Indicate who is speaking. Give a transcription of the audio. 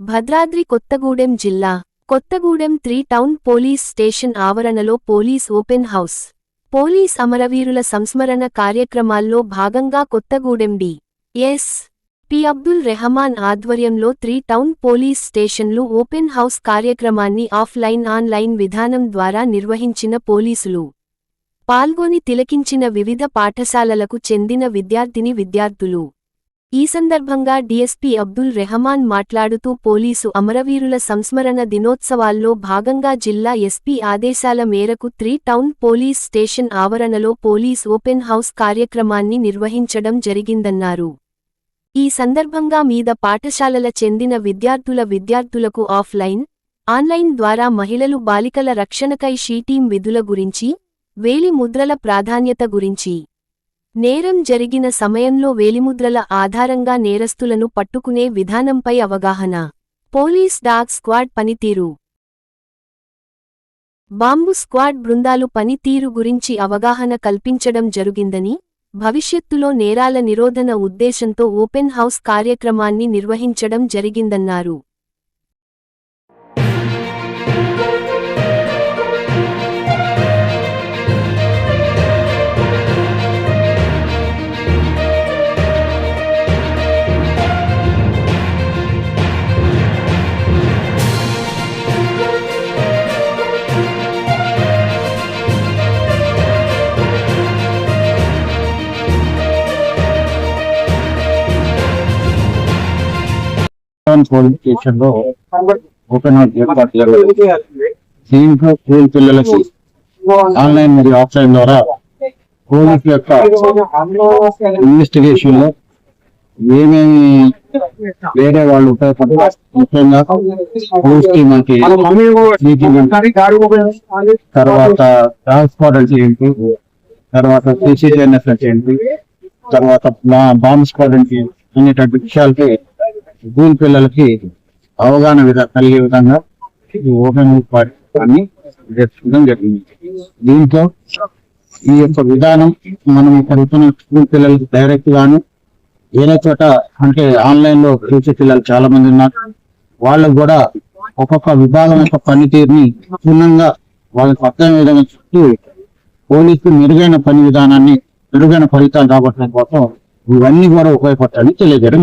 Speaker 1: భద్రాద్రి కొత్తగూడెం జిల్లా. Kothagudem three town police station ఆవరణలో police open house. Police అమరవీరుల సంస్మరణ కార్యక్రమాల్లో భాగంగా Kothagudem D. S. P. Abdul Rehman ఆధ్వర్యంలో త్రీ టౌన్ పోలీస్ స్టేషన్లు ఓపెన్ హౌస్ కార్యక్రమాన్ని ఆఫ్లైన్ ఆన్లైన్ విధానం ద్వారా నిర్వహించిన పోలీసులు పాల్గొని తిలకించిన వివిధ పాఠశాలలకు చెందిన విద్యార్థిని విద్యార్థులు. ఈ సందర్భంగా డీఎస్పీ అబ్దుల్ రెహమాన్ మాట్లాడుతూ పోలీసు అమరవీరుల సంస్మరణ దినోత్సవాల్లో భాగంగా జిల్లా ఎస్పీ ఆదేశాల మేరకు త్రీ టౌన్ పోలీస్ స్టేషన్ ఆవరణలో పోలీస్ ఓపెన్ హౌస్ కార్యక్రమాన్ని నిర్వహించడం జరిగిందన్నారు. ఈ సందర్భంగా మీద పాఠశాలల చెందిన విద్యార్థుల విద్యార్థులకు ఆఫ్లైన్ ఆన్లైన్ ద్వారా మహిళలు బాలికల రక్షణకై షీటీం విధుల గురించి వేలి ముద్రల ప్రాధాన్యత గురించి. నేరం జరిగిన సమయంలో వేలిముద్రల ఆధారంగా నేరస్తులను పట్టుకునే విధానంపై అవగాహన. పోలీస్ డాగ్ స్క్వాడ్ పనితీరు. బాంబు స్క్వాడ్ బృందాలు పనితీరు గురించి అవగాహన కల్పించడం జరుగిందని భవిష్యత్తులో నేరాల నిరోధన ఉద్దేశంతో ఓపెన్ హౌస్ కార్యక్రమాన్ని నిర్వహించడం జరిగిందన్నారు.
Speaker 2: టౌన్ పోలీస్ స్టేషన్లో ఓపెన్ హౌస్ ఏర్పాటు జరిగింది దీంట్లో స్కూల్ పిల్లలకి ఆన్లైన్ మరియు ఆఫ్లైన్ ద్వారా పోలీస్ యొక్క ఇన్వెస్టిగేషన్లో ఏమేమి వేరే వాళ్ళు ఉపయోగపడతారు ముఖ్యంగా పోలీస్ టీమ్ మనకి తర్వాత ట్రాన్స్పోర్ట్ ఏంటి తర్వాత సిసిటిఎన్ఎస్ అంటే ఏంటి తర్వాత బాంబ్ స్క్వాడ్ అంటే అనేటువంటి విషయాలకి స్కూల్ పిల్లలకి అవగాహన విధ కలిగే విధంగా ఈ ఓపెన్ పాఠ్యాన్ని జరుపుకోవడం జరిగింది. దీంతో ఈ యొక్క విధానం మనం చదువుతున్న స్కూల్ పిల్లలకి డైరెక్ట్ గాను వేరే చోట అంటే ఆన్లైన్లో చూసే పిల్లలు చాలా మంది ఉన్నారు. వాళ్ళకు కూడా ఒక్కొక్క విభాగం యొక్క పనితీరుని క్షుణ్ణంగా వాళ్ళకి అర్థం విధంగా చుట్టూ పోలీసులు మెరుగైన పని విధానాన్ని మెరుగైన ఫలితాలు రాబట్టడం కోసం ఇవన్నీ కూడా ఉపయోగపడతాయని తెలియజేయడం